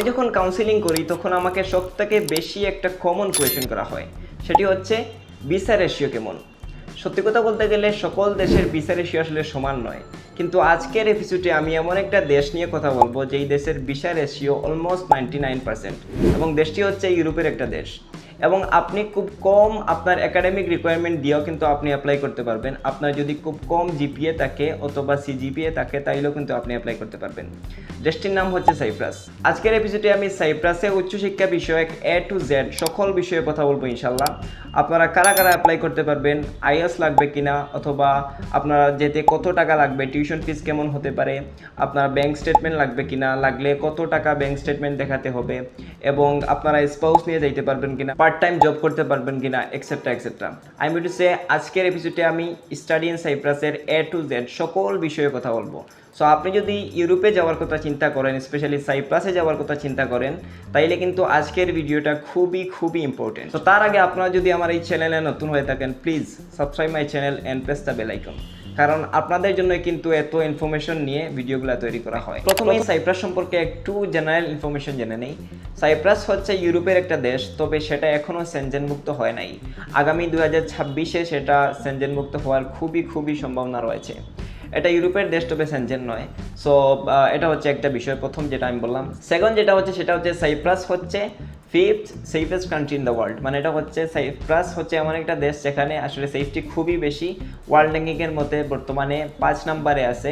আমি যখন কাউন্সিলিং করি, তখন আমাকে সব থেকে বেশি একটা কমন কোয়েশন করা হয়। সেটি হচ্ছে বিসা রেশিও কেমন? সত্যি কথা বলতে গেলে, সকল দেশের বিসা রেশিও আসলে সমান নয়। কিন্তু আজকের এপিসোডে আমি এমন একটা দেশ নিয়ে কথা বলব, যেই দেশের visa ratio almost ninety nine percent এবং দেশটি হচ্ছে ইউরোপের একটা দেশ। এবং আপনি খুব কম আপনার একাডেমিক রিকোয়ারমেন্ট দিয়েও কিন্তু আপনি অ্যাপ্লাই করতে পারবেন। আপনার যদি খুব কম জিপিএ থাকে অথবা সিজিপিএ থাকে, তাইলেও কিন্তু আপনি অ্যাপ্লাই করতে পারবেন। দেশটির নাম হচ্ছে সাইপ্রাস আজকের এপিসোডে আমি সাইপ্রাসে উচ্চশিক্ষা বিষয়ক এ টু জেড সকল বিষয়ে কথা বলব ইনশাল্লাহ আপনারা কারা কারা অ্যাপ্লাই করতে পারবেন আইএস লাগবে কিনা, অথবা আপনারা যেতে কত টাকা লাগবে টিউশন ফিস কেমন হতে পারে, আপনার ব্যাংক স্টেটমেন্ট লাগবে কিনা, লাগলে কত টাকা ব্যাংক স্টেটমেন্ট দেখাতে হবে, এবং আপনারা স্পাউস নিয়ে যাইতে পারবেন কিনা পার্ট টাইম জব করতে পারবেন কিনা এক্সেট্রা এক্সেট্রা বলছি সে আজকের এপিসোডে আমি স্টাডি ইন সাইপ্রাসের এ টু জেড সকল বিষয়ে কথা বলব। সো আপনি যদি ইউরোপে যাওয়ার কথা চিন্তা করেন স্পেশালি সাইপ্রাসে যাওয়ার কথা চিন্তা করেন তাইলে কিন্তু আজকের ভিডিওটা খুবই খুবই ইম্পর্টেন্ট তো তার আগে আপনারা যদি আমার এই চ্যানেলে নতুন হয়ে থাকেন please subscribe my channel and press the bell icon কারণ আপনাদের জন্য কিন্তু এত ইনফরমেশন নিয়ে ভিডিওগুলো তৈরি করা হয়। প্রথমে সাইপ্রাস সম্পর্কে একটু জেনারেল ইনফরমেশন জেনে নেই। সাইপ্রাস হচ্ছে ইউরোপের একটা দেশ তবে সেটা এখনও সেনজেন মুক্ত হয় নাই। আগামী দু হাজার ছাব্বিশে সেটা সেনজেন মুক্ত হওয়ার খুবই খুবই সম্ভাবনা রয়েছে। এটা ইউরোপের দেশ তবে সেনজেন নয়। সো এটা হচ্ছে একটা বিষয় প্রথম যেটা আমি বললাম। সেকেন্ড যেটা হচ্ছে, সেটা হচ্ছে সাইপ্রাস হচ্ছে। Fifth safest country in the world মানে এটা হচ্ছে সাইপ্রাস হচ্ছে এমন একটা দেশ যেখানে আসলে সেফটি খুবই বেশি। ওয়ার্ল্ড র্যাঙ্কিংয়ের মধ্যে বর্তমানে পাঁচ নম্বরে আছে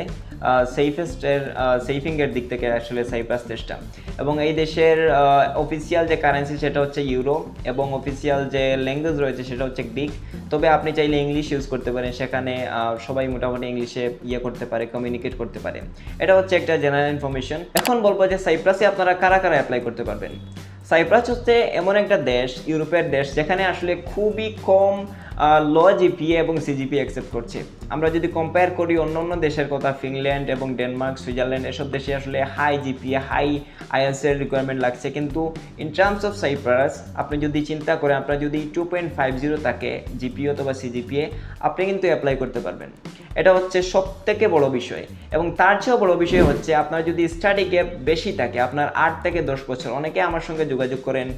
সেফেস্টের সেফিংয়ের দিক থেকে আসলে সাইপ্রাস দেশটা। এবং এই দেশের অফিসিয়াল যে কারেন্সি সেটা হচ্ছে ইউরো এবং অফিসিয়াল যে ল্যাঙ্গুয়েজ রয়েছে সেটা হচ্ছে গ্রিক তবে আপনি চাইলে ইংলিশ ইউজ করতে পারেন। সেখানে সবাই মোটামুটি ইংলিশে ইয়ে করতে পারে কমিউনিকেট করতে পারে। এটা হচ্ছে একটা জেনারেল ইনফরমেশন এখন বলব যে সাইপ্রাসে আপনারা কারা কারা অ্যাপ্লাই করতে পারবেন? সাইপ্রাস হচ্ছে এমন একটা দেশ ইউরোপের দেশ যেখানে আসলে খুবই কম ল জিপিএ এবং সিজিপি অ্যাকসেপ্ট করছে। আমরা যদি কম্পেয়ার করি অন্য অন্য দেশের কথা ফিনল্যান্ড এবং ডেনমার্ক সুইজারল্যান্ড এসব দেশে আসলে হাই জিপিএ হাই আইএলসের রিকোয়ারমেন্ট লাগছে। কিন্তু ইন টার্মস অফ সাইপ্রাস আপনি যদি চিন্তা করেন, আপনার যদি টু পয়েন্ট ফাইভ জিরো থাকে জিপিএ অথবা সিজিপিএ আপনি কিন্তু অ্যাপ্লাই করতে পারবেন। এটা হচ্ছে সব থেকে বড় বিষয়। এবং তার চেয়েও বড় বিষয় হচ্ছে, আপনার যদি স্টাডি গ্যাপ বেশি থাকে, আপনার আট থেকে দশ বছর, অনেকে আমার সঙ্গে যোগাযোগ করেন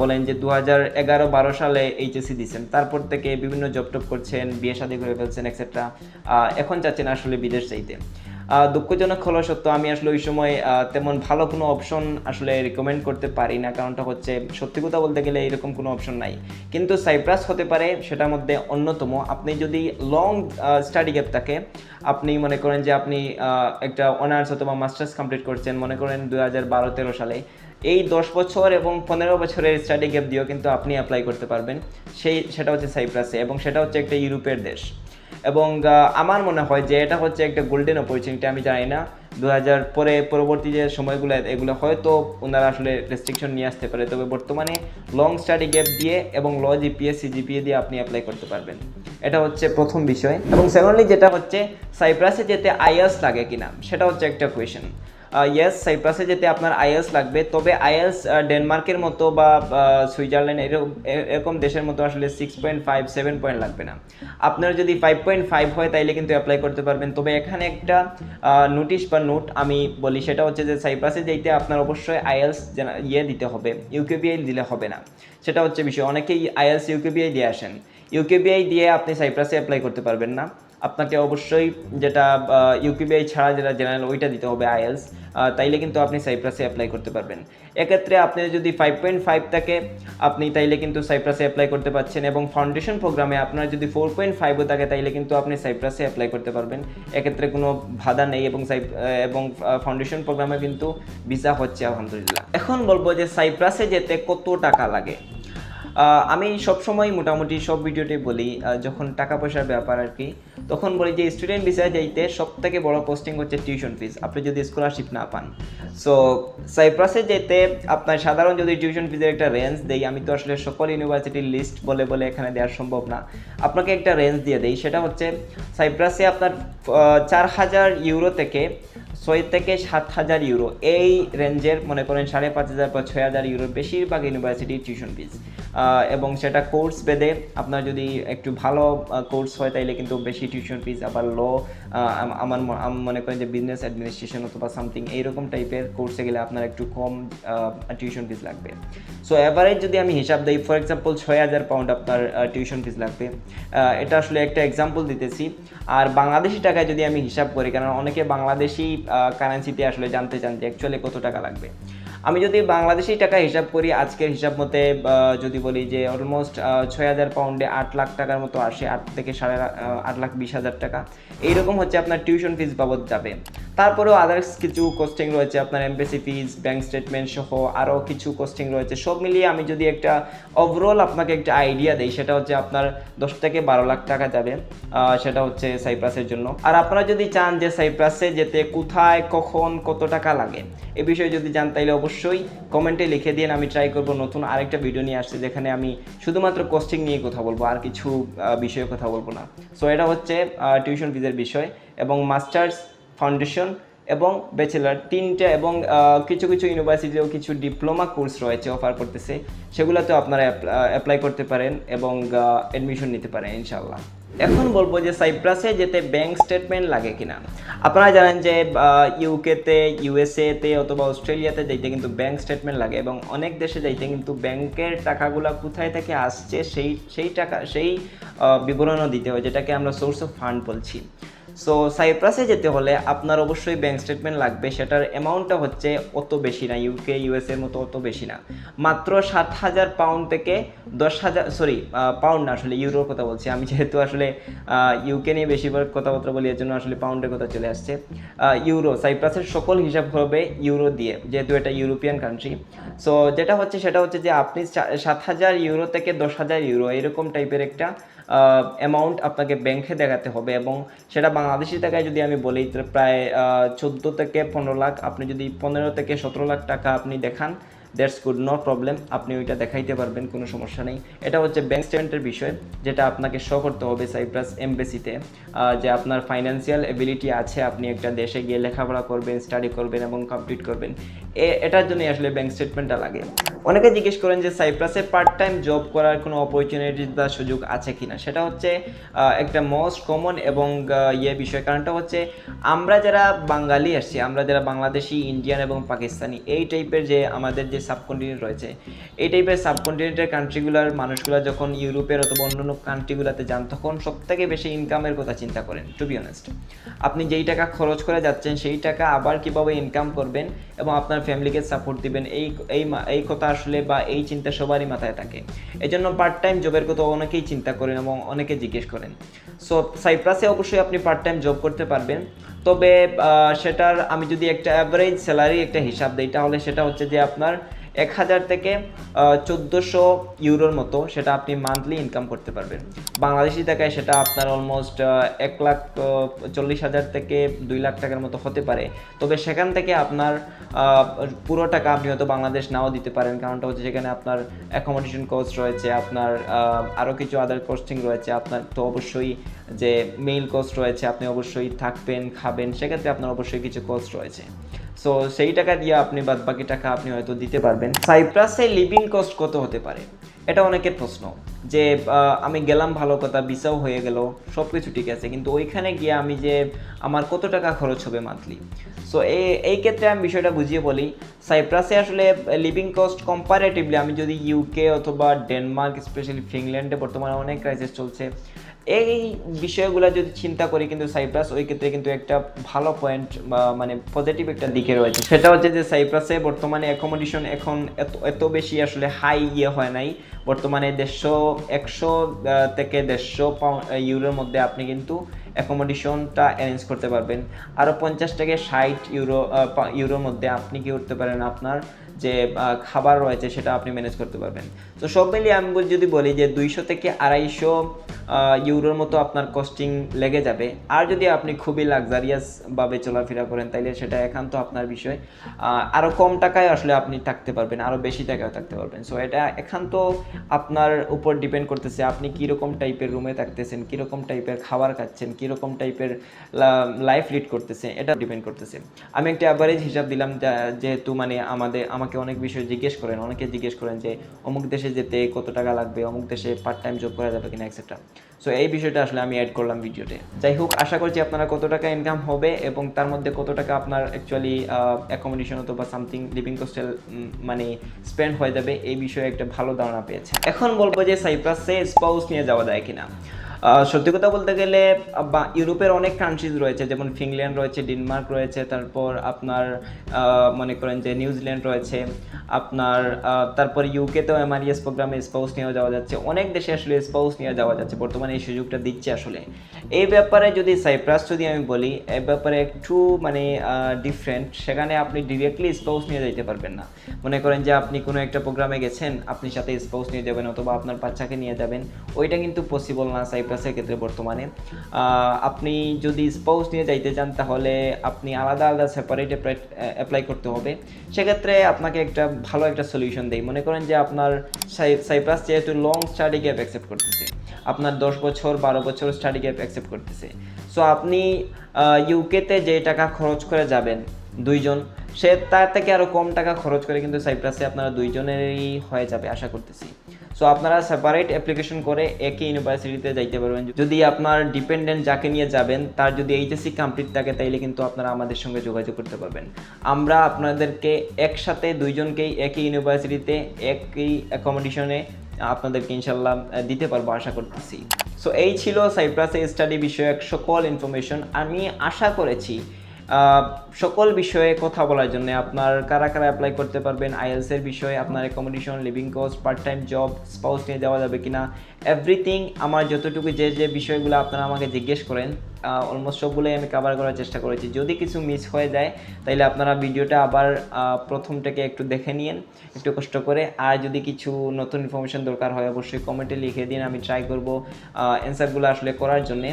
বলেন যে দু হাজার এগারো বারো সালে এইচএসসি দিচ্ছেন তারপর থেকে বিভিন্ন জব টপ করছেন, বিয়ে শাদী করে ফেলছেন এক্সেট্রা এখন চাচ্ছেন আসলে বিদেশ যাইতে। দুঃখজনক হলো সত্য, আমি আসলে ওই সময় তেমন ভালো কোনো অপশন আসলে রিকমেন্ড করতে পারি না, কারণটা হচ্ছে সত্যি কথা বলতে গেলে এরকম কোনো অপশন নাই। কিন্তু সাইপ্রাস হতে পারে, সেটার মধ্যে অন্যতম। আপনি যদি লং স্টাডি গ্যাপ থাকে, আপনি মনে করেন যে আপনি একটা অনার্স অথবা মাস্টার্স কমপ্লিট করছেন, মনে করেন দু হাজার বারো তেরো সালে এই দশ বছর এবং পনেরো বছরের স্টাডি গ্যাপ দিয়েও কিন্তু আপনি অ্যাপ্লাই করতে পারবেন। সেই, সেটা হচ্ছে সাইপ্রাসে এবং সেটা হচ্ছে একটা ইউরোপের দেশ। এবং আমার মনে হয় যে এটা হচ্ছে একটা গোল্ডেন অপরচুনিটি আমি জানি না। দু হাজার পরে পরবর্তী যে সময়গুলো, এগুলো হয়তো ওনারা আসলে রেস্ট্রিকশন নিয়ে আসতে পারে। তবে বর্তমানে লং স্টাডি গ্যাপ দিয়ে এবং ল জিপিএস সিজিপিএ দিয়ে আপনি অ্যাপ্লাই করতে পারবেন। এটা হচ্ছে প্রথম বিষয়। এবং সেকেন্ডলি যেটা হচ্ছে সাইপ্রাসে যেতে আইএস লাগে কিনা, সেটা হচ্ছে একটা কোয়েশন ইয়েস সাইপ্রাসে যেতে আপনার আইএলস লাগবে। তবে আইএলস ডেনমার্কের মতো বা সুইজারল্যান্ড এরকম এরকম দেশের মতো আসলে six point five seven point লাগবে না। আপনার যদি ফাইভ পয়েন্ট ফাইভ হয়, তাইলে কিন্তু অ্যাপ্লাই করতে পারবেন। তবে এখানে একটা নোটিশ বা নোট আমি বলি, সেটা হচ্ছে যে সাইপ্রাসে যেতে আপনার অবশ্যই আইএলস ইয়ে দিতে হবে ইউকেবিআই দিলে হবে না। সেটা হচ্ছে বিষয়। অনেকেই আইএলস ইউকেবিআই দিয়ে আসেন। ইউকেবিআই দিয়ে আপনি সাইপ্রাসে অ্যাপ্লাই করতে পারবেন না। আপনাকে অবশ্যই যেটা ইউকিবিআই ছাড়া যেটা জেনারেল ওইটা দিতে হবে আইএলস তাইলে কিন্তু আপনি সাইপ্রাসে অ্যাপ্লাই করতে পারবেন। এক্ষেত্রে আপনি যদি ফাইভ পয়েন্ট ফাইভ থাকে, আপনি তাইলে কিন্তু সাইপ্রাসে অ্যাপ্লাই করতে পারছেন এবং ফাউন্ডেশন প্রোগ্রামে আপনার যদি ফোর পয়েন্ট ফাইভও থাকে, তাইলে কিন্তু আপনি সাইপ্রাসে অ্যাপ্লাই করতে পারবেন। এক্ষেত্রে কোনো বাধা নেই এবং এবং ফাউন্ডেশন প্রোগ্রামে কিন্তু ভিসা হচ্ছে, আলহামদুলিল্লাহ। এখন বলব যে সাইপ্রাসে যেতে কত টাকা লাগে? আমি সবসময় মোটামুটি সব ভিডিওতে বলি যখন টাকা পয়সার ব্যাপার আর কি তখন বলি যে স্টুডেন্ট ভিসায় যাইতে সব থেকে বড় পোস্টিং হচ্ছে টিউশন ফিস আপনি যদি স্কলারশিপ না পান। সো সাইপ্রাসে যেতে আপনার সাধারণ যদি টিউশন ফিজের একটা রেঞ্জ দেই, আমি তো আসলে সকল ইউনিভার্সিটির লিস্ট বলে বলে এখানে দেওয়া সম্ভব না। আপনাকে একটা রেঞ্জ দিয়ে দেই, সেটা হচ্ছে সাইপ্রাসে আপনার চার হাজার ইউরো থেকে ছয় থেকে সাত হাজার ইউরো। এই রেঞ্জের মনে করেন সাড়ে পাঁচ হাজার বা ছয় হাজার ইউরোর বেশিরভাগ ইউনিভার্সিটির টিউশন ফিস এবং সেটা কোর্স বেদে আপনার যদি একটু ভালো কোর্স হয়, তাইলে কিন্তু বেশি টিউশন ফিস আবার লো আমার আমি, মনে করেন যে বিজনেস অ্যাডমিনিস্ট্রেশন অথবা সামথিং এইরকম টাইপের কোর্সে গেলে আপনার একটু কম টিউশন ফিস লাগবে। সো অ্যাভারেজ যদি আমি হিসাব দিই ফর এক্সাম্পল ছয় হাজার পাউন্ড আপনার টিউশন ফিস লাগবে। এটা আসলে একটা এক্সাম্পল দিতেছি। আর বাংলাদেশি টাকায় যদি আমি হিসাব করি কারণ অনেকে বাংলাদেশি কারেন্সিতে আসলে জানতে চান যে অ্যাকচুয়ালি কত টাকা লাগবে। আমি যদি বাংলাদেশি টাকা হিসাব করি, আজকের হিসাব মতে যদি বলি যে অলমোস্ট ছয় হাজার পাউন্ডে আট লাখ টাকার মতো আসে, আট থেকে সাড়ে আট লাখ বিশ হাজার টাকা। এইরকম হচ্ছে আপনার টিউশন ফিস বাবদ যাবে। তারপরেও আদার্স কিছু কোস্টিং রয়েছে, আপনার এমবেসি ফিস ব্যাঙ্ক স্টেটমেন্ট সহ আরও কিছু কোস্টিং রয়েছে। সব মিলিয়ে আমি যদি একটা ওভারঅল আপনাকে একটা আইডিয়া দেই, সেটা হচ্ছে আপনার দশ থেকে বারো লাখ টাকা যাবে সেটা হচ্ছে সাইপ্রাসের জন্য। আর আপনারা যদি চান যে সাইপ্রাসে যেতে কোথায়, কখন, কত টাকা লাগে, এ বিষয়ে যদি জান, তাইলে অবশ্যই কমেন্টে লিখে দিন। আমি ট্রাই করব নতুন আরেকটা ভিডিও নিয়ে আসছে যেখানে আমি শুধুমাত্র কোস্টিং নিয়ে কথা বলব, আর কিছু বিষয়ে কথা বলব না। সো এটা হচ্ছে টিউশন ফিজের বিষয় এবং মাস্টার্স ফাউন্ডেশন এবং ব্যাচেলার। তিনটে এবং কিছু কিছু ইউনিভার্সিটিতেও কিছু ডিপ্লোমা কোর্স রয়েছে অফার করতেছে। সেগুলোতেও আপনারা অ্যাপ্লাই করতে পারেন এবং অ্যাডমিশন নিতে পারেন ইনশাল্লাহ এখন বলব যে সাইপ্রাসে যেতে ব্যাংক স্টেটমেন্ট লাগে কিনা? আপনারা জানেন যে ইউকেতে ইউএসএতে অথবা অস্ট্রেলিয়াতে যাইতে কিন্তু ব্যাংক স্টেটমেন্ট লাগে এবং অনেক দেশে যাইতে কিন্তু ব্যাংকের টাকাগুলো কোথায় থেকে আসছে সেই সেই টাকা, সেই বিবরণও দিতে হয়, যেটাকে আমরা সোর্স অফ ফান্ড বলছি। সো সাইপ্রাসে যেতে হলে আপনার অবশ্যই ব্যাংক স্টেটমেন্ট লাগবে। সেটার অ্যামাউন্টটা হচ্ছে অত বেশি না ইউকে ইউএস এর মতো অত বেশি না। মাত্র সাত হাজার পাউন্ড থেকে দশ হাজার সরি পাউন্ড না, আসলে ইউরোর কথা বলছি। আমি যেহেতু আসলে ইউকে নিয়ে বেশিরভাগ কথাবার্তা বলি, এর জন্য আসলে পাউন্ডের কথা চলে আসছে। ইউরো সাইপ্রাসের সকল হিসাব হবে ইউরো দিয়ে, যেহেতু এটা ইউরোপিয়ান কান্ট্রি সো যেটা হচ্ছে সেটা হচ্ছে যে আপনি সাত হাজার ইউরো থেকে দশ হাজার ইউরো এরকম টাইপের একটা অ্যামাউন্ট আপনাকে ব্যাংকে দেখাতে হবে এবং সেটা বাংলাদেশি টাকায় যদি আমি বলি, প্রায় চোদ্দ থেকে পনেরো লাখ, আপনি যদি পনেরো থেকে সতেরো লাখ টাকা আপনি দেখান দ্যাটস গুড, নো প্রবলেম, আপনি ওইটা দেখাইতে পারবেন, কোনো সমস্যা নেই। এটা হচ্ছে ব্যাংক স্টেটমেন্টের বিষয়, যেটা আপনাকে শো করতে হবে সাইপ্রাস এমবেসিতে যে আপনার ফাইন্যান্সিয়াল এবিলিটি আছে, আপনি একটা দেশে গিয়ে লেখাপড়া করবেন স্টাডি করবেন এবং কমপ্লিট করবেন। এটার জন্যই আসলে ব্যাংক স্টেটমেন্টটা লাগে। অনেকে জিজ্ঞেস করেন যে সাইপ্রাসে পার্ট টাইম জব করার কোনো অপরচুনিটি বা সুযোগ আছে কিনা? সেটা হচ্ছে একটা মোস্ট কমন এবং ইয়ে বিষয়। কারণটা হচ্ছে, আমরা যারা বাঙালি আসছি, আমরা যারা বাংলাদেশি ইন্ডিয়ান এবং পাকিস্তানি, এই টাইপের যে আমাদের যে সাবকন্টিনেন্ট রয়েছে। এই টাইপের সাবকন্টিনেন্টের কান্ট্রিগুলোর মানুষগুলো যখন ইউরোপের অথবা অন্যান্য কান্ট্রিগুলোতে যান, তখন সব থেকে বেশি ইনকামের কথা চিন্তা করেন টু বি অনেস্ট আপনি যেই টাকা খরচ করে যাচ্ছেন, সেই টাকা আবার কীভাবে ইনকাম করবেন এবং আপনার ফ্যামিলিকে সাপোর্ট দিবেন, এই এই এই কথা আসলে বা এই চিন্তা সবারই মাথায় থাকে। এই জন্য পার্ট টাইম জবের কথা অনেকেই চিন্তা করেন এবং অনেকে জিজ্ঞেস করেন। সো সাইপ্রাসে অবশ্যই আপনি পার্ট টাইম জব করতে পারবেন। তবে সেটার আমি যদি একটা অ্যাভারেজ স্যালারি একটা হিসাব দিই, তাহলে সেটা হচ্ছে যে আপনার এক হাজার থেকে চোদ্দোশো ইউরোর মতো সেটা আপনি মান্থলি ইনকাম করতে পারবেন। বাংলাদেশি টাকায় সেটা আপনার অলমোস্ট এক লাখ চল্লিশ হাজার থেকে দুই লাখ টাকার মতো হতে পারে। তবে সেখান থেকে আপনার পুরো টাকা আপনি হয়তো বাংলাদেশ নাও দিতে পারেন, কারণটা হচ্ছে সেখানে আপনার অ্যাকোমোডেশন কস্ট রয়েছে, আপনার আরও কিছু আদার কস্টিং রয়েছে, আপনার তো অবশ্যই যে মেইল কস্ট রয়েছে, আপনি অবশ্যই থাকবেন, খাবেন, সেক্ষেত্রে আপনার অবশ্যই কিছু কস্ট রয়েছে। সো সেই টাকা দিয়ে আপনি বাদ বাকি টাকা আপনি হয়তো দিতে পারবেন। সাইপ্রাসে লিভিং কস্ট কত হতে পারে? এটা অনেকের প্রশ্ন। যে আমি গেলাম ভালো কথা ভিসাও হয়ে গেল সব কিছু ঠিক আছে, কিন্তু ওইখানে গিয়ে আমি যে, আমার কত টাকা খরচ হবে মান্থলি সো এই ক্ষেত্রে আমি বিষয়টা বুঝিয়ে বলি সাইপ্রাসে আসলে লিভিং কস্ট কম্পারেটিভলি আমি যদি ইউকে অথবা ডেনমার্ক স্পেশালি ফিনল্যান্ডে বর্তমানে অনেক ক্রাইসিস চলছে এই বিষয়গুলো যদি চিন্তা করি কিন্তু সাইপ্রাস, ওই ক্ষেত্রে কিন্তু একটা ভালো পয়েন্ট বা মানে পজিটিভ একটা দিকে রয়েছে। সেটা হচ্ছে যে সাইপ্রাসে বর্তমানে অ্যাকোমোডেশন এখন এত এত বেশি আসলে হাই ইয়ে হয় নাই। বর্তমানে দেড়শো, একশো থেকে দেড়শো ইউরোর মধ্যে আপনি কিন্তু অ্যাকোমোডেশনটা অ্যারেঞ্জ করতে পারবেন। আরও পঞ্চাশ থেকে ষাট ইউরো ইউরোর মধ্যে আপনি কি করতে পারেন? আপনার যে খাবার রয়েছে সেটা আপনি ম্যানেজ করতে পারবেন। তো সব মিলিয়ে আমি যদি বলি যে দুইশো থেকে আড়াইশো ইউরোর মতো আপনার কস্টিং লেগে যাবে। আর যদি আপনি খুবই লাক্সারিয়াসভাবে চলাফেরা করেন তাইলে সেটা একান্ত আপনার বিষয়। আহ, আরও কম টাকায় আসলে আপনি থাকতে পারবেন আরও বেশি টাকায় থাকতে পারবেন। সো এটা একান্ত আপনার উপর ডিপেন্ড করতেছে আপনি কীরকম টাইপের রুমে থাকতেছেন কীরকম টাইপের খাবার খাচ্ছেন কীরকম টাইপের লাইফ লিড করতেছে এটা ডিপেন্ড করতেছে। আমি একটা অ্যাভারেজ হিসাব দিলাম যেহেতু মানে আমাদের আমাকে অনেক বিষয় জিজ্ঞেস করেন অনেকে জিজ্ঞেস করেন যে অমুক দেশে যেতে কত টাকা লাগবে অমুক দেশে পার্ট টাইম জব করা যাবে কিনা এক্সেট্রা সো এই বিষয়টা আসলে আমি অ্যাড করলাম ভিডিওতে যাই হোক, আশা করছি আপনারা কত টাকা ইনকাম হবে এবং তার মধ্যে কত টাকা আপনার অ্যাকচুয়ালি অ্যাকোমোডেশন অথবা সামথিং লিভিং কস্টেল মানে স্পেন্ড হয়ে যাবে, এই বিষয়ে একটা ভালো ধারণা পেয়েছে। এখন বলব যে সাইপ্রাসে স্পাউস নিয়ে যাওয়া যায় কিনা। সত্যি কথা বলতে গেলে, বা ইউরোপের অনেক কান্ট্রিজ রয়েছে, যেমন ফিনল্যান্ড রয়েছে, ডেনমার্ক রয়েছে, তারপর আপনার মনে করেন যে নিউজিল্যান্ড রয়েছে, আপনার তারপর ইউকেতেও এমআরইএস প্রোগ্রামে স্পাউস নিয়ে যাওয়া যাচ্ছে, অনেক দেশে আসলে স্পাউস নিয়ে যাওয়া যাচ্ছে, বর্তমানে এই সুযোগটা দিচ্ছে আসলে। এই ব্যাপারে যদি সাইপ্রাস যদি আমি বলি, এ ব্যাপারে একটু মানে ডিফারেন্ট সেখানে আপনি ডিরেক্টলি স্পাউস নিয়ে যেতে পারবেন না। মনে করেন যে আপনি কোনো একটা প্রোগ্রামে গেছেন, আপনি সাথে স্পাউস নিয়ে যাবেন অথবা আপনার বাচ্চাকে নিয়ে যাবেন, ওইটা কিন্তু পসিবল না সাইপ্রাসের ক্ষেত্রে বর্তমানে। আপনি যদি স্পাউস নিয়ে যাইতে চান, তাহলে আপনি আলাদা আলাদা সেপারেট অ্যাপ্লাই করতে হবে। সেক্ষেত্রে আপনাকে একটা ভালো একটা সলিউশন দেয় মনে করেন যে আপনার সাইপ্রাস যেহেতু লং স্টাডি গ্যাপ অ্যাকসেপ্ট করতেছে, আপনার দশ বছর, বারো বছর স্টাডি গ্যাপ অ্যাকসেপ্ট করতেছে। সো আপনি ইউকেতে যে টাকা খরচ করে যাবেন দুইজন, সে তার থেকে আরও কম টাকা খরচ করে কিন্তু সাইপ্রাসে আপনারা দুইজনেরই হয়ে যাবে, আশা করতেছি। সো আপনারা সেপারেট অ্যাপ্লিকেশন করে একই ইউনিভার্সিটিতে যাইতে পারবেন। যদি আপনার ডিপেন্ডেন্ট যাকে নিয়ে যাবেন, তার যদি এইচএসসি কমপ্লিট থাকে, তাইলে কিন্তু আপনারা আমাদের সঙ্গে যোগাযোগ করতে পারবেন। আমরা আপনাদেরকে একসাথে দুইজনকেই একই ইউনিভার্সিটিতে একই অ্যাকোমোডেশনে আপনাদেরকে ইনশাল্লাহ দিতে পারব আশা করতেছি। সো এই ছিল সাইপ্রাসে স্টাডি বিষয়ক সকল ইনফরমেশন আমি আশা করেছি সকল বিষয়ে কথা বলার জন্য আপনার কারা কারা অ্যাপ্লাই করতে পারবেন আইএলস এর বিষয়ে, আপনার accommodation living cost part time job spouse নিয়ে যাওয়া যাবে কিনা এভরিথিং আমার যতটুকু যে যে বিষয়গুলো আপনারা আমাকে জিজ্ঞেস করেন অলমোস্ট সবগুলোই আমি কভার করার চেষ্টা করেছি। যদি কিছু মিস হয়ে যায় তাহলে আপনারা ভিডিওটা আবার প্রথম থেকে একটু দেখে নিন একটু কষ্ট করে। আর যদি কিছু নতুন ইনফরমেশন দরকার হয়, অবশ্যই কমেন্টে লিখে দিন, আমি ট্রাই করব অ্যান্সারগুলো আসলে করার জন্যে।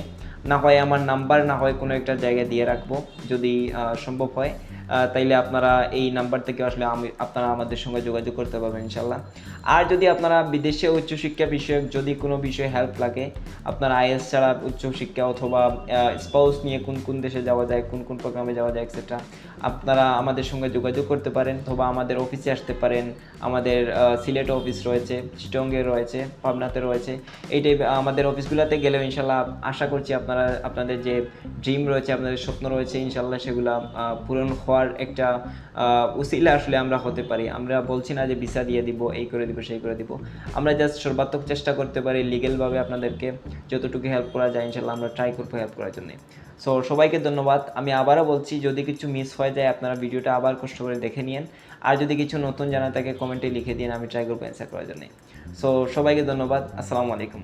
না হয় আমার নাম্বার, না হয় কোনো একটা জায়গায় দিয়ে রাখব, যদি সম্ভব হয়। তাইলে আপনারা এই নাম্বার থেকে আসলে আমি, আপনারা আমাদের সঙ্গে যোগাযোগ করতে পারবেন ইনশাল্লাহ আর যদি আপনারা বিদেশে উচ্চশিক্ষা বিষয়ক যদি কোনো বিষয়ে হেল্প লাগে, আপনার আইএস ছাড়া উচ্চশিক্ষা অথবা স্পাউস নিয়ে কোন কোন দেশে যাওয়া যায়, কোন কোন প্রোগ্রামে যাওয়া যায় এক্সেট্রা আপনারা আমাদের সঙ্গে যোগাযোগ করতে পারেন অথবা আমাদের অফিসে আসতে পারেন। আমাদের সিলেট অফিস রয়েছে চিটঙ্গে রয়েছে পাবনাতে রয়েছে। এই টাইপ আমাদের অফিসগুলোতে গেলেও ইনশাল্লাহ আশা করছি আপনারা, আপনাদের যে ড্রিম রয়েছে, আপনাদের স্বপ্ন রয়েছে ইনশাল্লাহ সেগুলো পূরণ হওয়ার একটা উসিলা আসলে আমরা হতে পারি। আমরা বলছি না যে ভিসা দিয়ে দিব, এই করে দিব, সেই করে দিব। আমরা জাস্ট সর্বাত্মক চেষ্টা করতে পারি লিগেলভাবে আপনাদেরকে যতটুকু হেল্প করা যায় ইনশাল্লাহ আমরা ট্রাই করব হেল্প করার জন্য। সো সবাইকে ধন্যবাদ। আমি আবারও বলছি, যদি কিছু মিস হয়ে যায়, আপনারা ভিডিওটা আবার কষ্ট করে দেখে নিন আর যদি কিছু নতুন জানা থাকে কমেন্টে লিখে দিন, আমি ট্রাই করব অ্যান্সার করার জন্য। সো সবাইকে ধন্যবাদ। আসসালামু আলাইকুম।